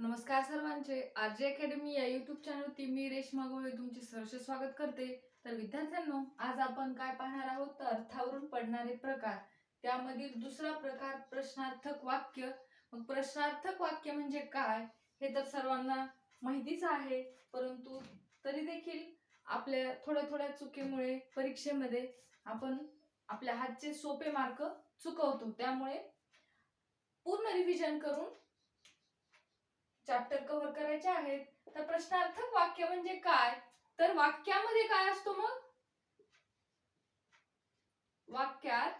नमस्कार सर्वांचे. RJ academy या युट्यूब चॅनलवरती मी रेशमा गोळे तुमचे सहर्ष स्वागत करते. तर विद्यार्थ्यांनो आज आपण काय पाहणार आहोत? तर अर्थावरून पडणारे प्रकार. त्यामधील दुसरा प्रकार प्रश्नार्थक वाक्य. मग प्रश्नार्थक वाक्य म्हणजे काय? हे तर सर्वांना माहितीच आहे. परंतु तरी देखील आपल्या थोड्या थोड्या चुकीमुळे परीक्षेमध्ये आपण आपल्या हातचे सोपे मार्क चुकवतो. त्यामुळे पूर्ण रिव्हिजन करून चॅप्टर कव्हर करायचे आहेत. तर प्रश्नार्थक वाक्य म्हणजे काय? तर वाक्यामध्ये काय असतो मग? वाक्यात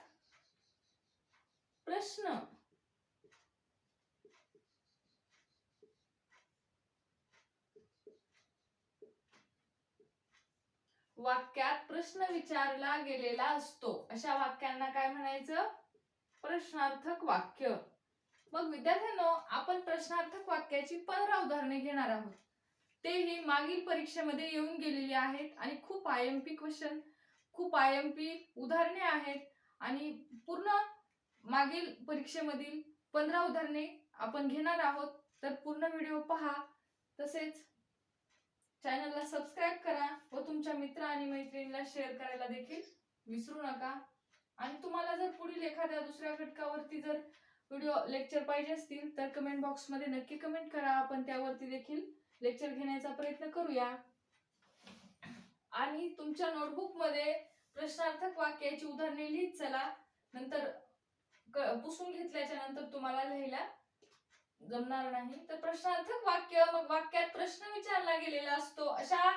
प्रश्न. वाक्यात प्रश्न विचारला गेलेला असतो. अशा वाक्यांना काय म्हणायचं? प्रश्नार्थक वाक्य. मग विद्यार्थ्यांनो आपण प्रश्नार्थक वाक्याची पंधरा उदाहरणे घेणार आहोत. तेही मागील परीक्षेमध्ये येऊन गेलेली आहेत आणि खूप आय एम पी क्वेश्चन खूप आय एम पी उदाहरणे आहेत आणि पूर्ण मागील परीक्षेमधील पंधरा उदाहरणे आपण घेणार आहोत. तर पूर्ण व्हिडिओ पहा. तसेच चॅनलला सबस्क्राईब करा व तुमच्या मित्र आणि मैत्रिणीला शेअर करायला देखील विसरू नका. आणि तुम्हाला जर पुढील एखाद्या दुसऱ्या घटकावरती जर व्हिडिओ लेक्चर पाहिजे असतील तर कमेंट बॉक्समध्ये नक्की कमेंट करा. आपण त्यावरती देखील लेक्चर घेण्याचा प्रयत्न करूया. आणि तुमच्या नोटबुकमध्ये प्रश्नार्थक वाक्याची उदाहरणे लिहित चला. नंतर पुसून घेतल्याच्या नंतर तुम्हाला लिहायला जमणार नाही. तर प्रश्नार्थक वाक्य मग वाक्यात प्रश्न विचारला गेलेला असतो. अशा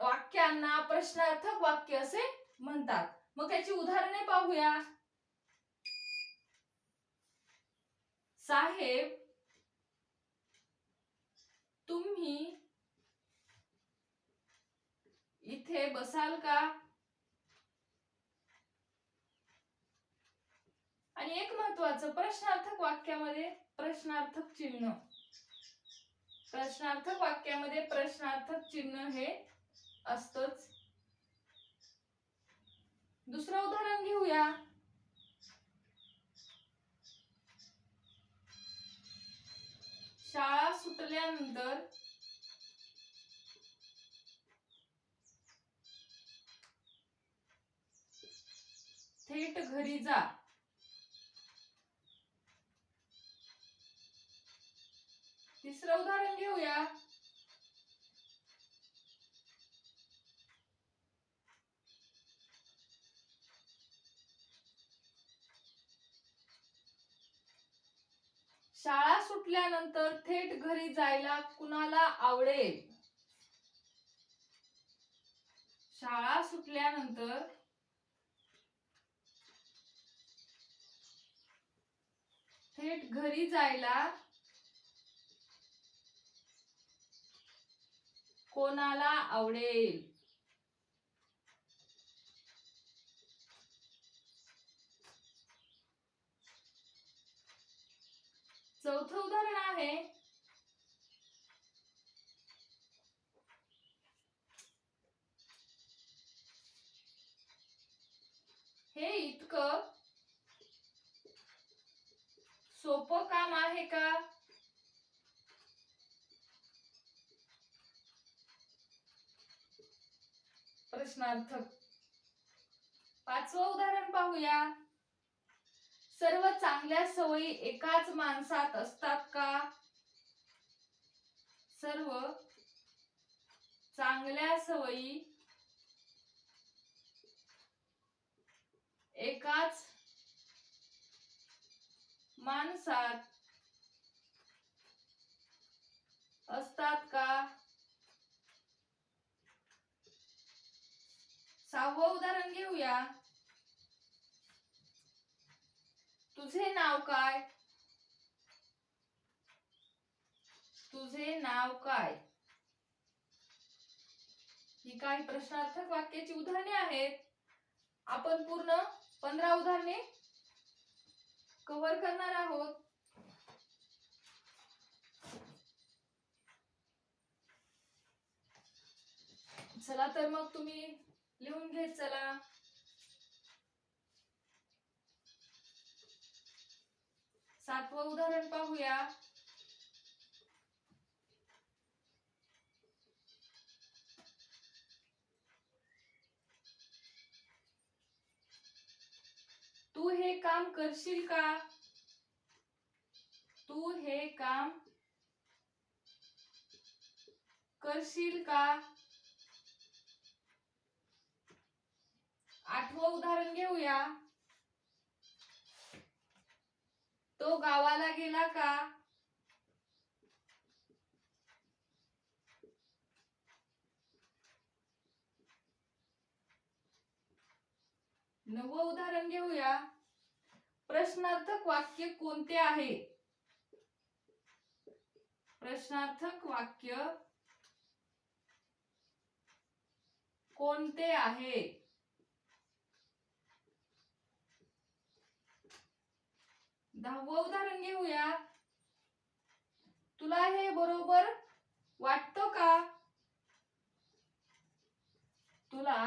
वाक्यांना प्रश्नार्थक वाक्य असे म्हणतात. मग त्याची उदाहरणे पाहूया. साहेब तुम्ही इथे बसाल का? आणि एक महत्वाचं प्रश्नार्थक वाक्यामध्ये प्रश्नार्थक चिन्ह. प्रश्नार्थक वाक्यामध्ये प्रश्नार्थक चिन्ह हे असतच. दुसरं उदाहरण घेऊया. शाळा सुटल्यानंतर थेट घरी जा. तिसरं उदाहरण घेऊया. शाळा सुटल्यानंतर थेट घरी जायला कुणाला आवडेल? शाळा सुटल्यानंतर थेट घरी जायला कोणाला आवडेल? चौथं उदाहरण आहे. हे इतकं सोपं काम आहे का? प्रश्नार्थक पाचवं उदाहरण पाहूया. सर्व चांगल्या सवयी एकाच माणसात असतात का? सर्व चांगल्या सवयी एकाच माणसात असतात का सहावं उदाहरण घेऊया तुझे नाव काय तुझे नाव काय ही काही प्रश्नार्थक वाक्याची उदाहरणे आहेत. आपण पूर्ण पंधरा उदाहरणे कव्हर करणार आहोत. चला तर मग तुम्ही लिहून घेत चला. सातवं उदाहरण पाहूया. काम करशील का? तू हे काम करशील का? आठवं उदाहरण घेऊया. तो गावाला गेला का? नवं उदाहरण घेऊया. प्रश्नार्थक वाक्य कोणते आहे? प्रश्नार्थक वाक्य कोणते आहे? दहावं उदाहरण घेऊया. तुला हे बरोबर वाटतं का तुला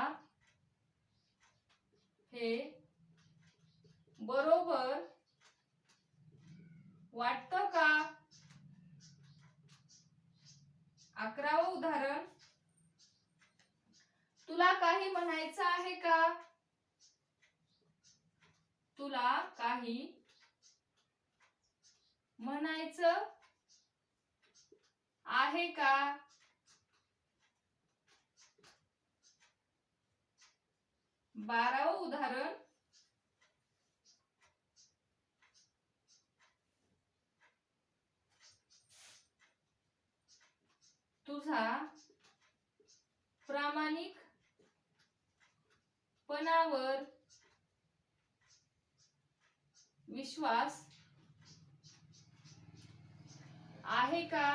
हे बरोबर वाटतं का अकरावं उदाहरण. तुला काही म्हणायचं आहे का? तुला काही म्हणायचं आहे का? बारावं उदाहरण तुझा प्रामाणिक पणावर विश्वास आहे का?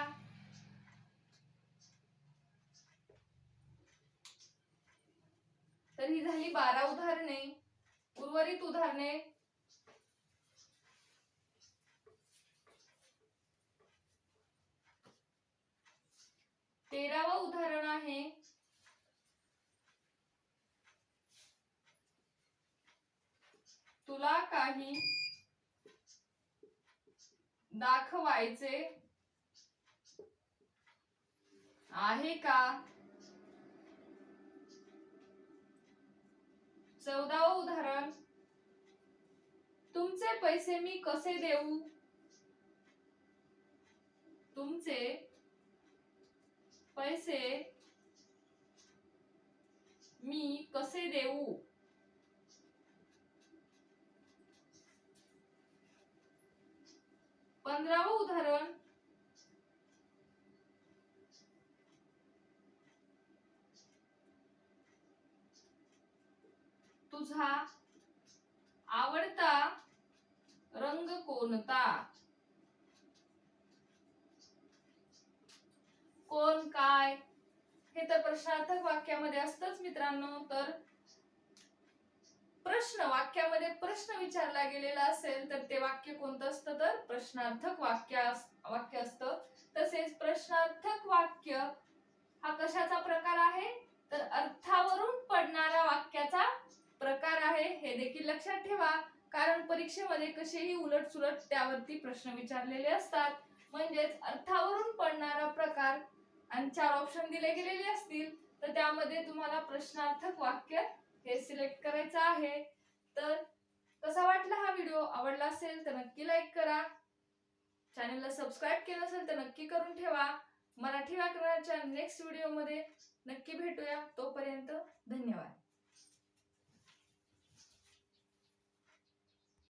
तर ही झाली बारा उदाहरणे. उर्वरित उदाहरणे. तेरावं उदाहरण आहे. तुला काही दाखवायचे आहे का? चौदावं उदाहरण. तुमचे पैसे मी कसे देऊ? तुमचे पैसे मी कसे देऊ? पंधरावं उदाहरण. तुझा आवडता रंग कोणता? कोण काय? हे तर प्रश्नार्थक वाक्यामध्ये असतच मित्रांनो तर प्रश्न वाक्यामध्ये प्रश्न विचारला गेलेला असेल तर ते वाक्य कोणतं असतं तर प्रश्नार्थक वाक्य वाक्य असतं. तसेच प्रश्नार्थक वाक्य हा कशाचा प्रकार आहे? तर अर्थावरून पडणारा वाक्याचा प्रकार आहे. हे देखील लक्षात ठेवा. कारण परीक्षेमध्ये कसेही उलट सुलट त्यावरती प्रश्न विचारलेले असतात. म्हणजेच अर्थावरून पडणारा प्रकार आणि चार ऑप्शन दिले गेलेले असतील तर त्यामध्ये तुम्हाला प्रश्नार्थक वाक्य हे सिलेक्ट करायचं आहे. तर कसा वाटला हा व्हिडिओ? आवडला असेल तर नक्की लाईक करा. चॅनलला सबस्क्राईब केलं असेल तर नक्की करून ठेवा. मराठी व्याकरणाच्या नेक्स्ट व्हिडिओमध्ये नक्की भेटूया. तोपर्यंत धन्यवाद.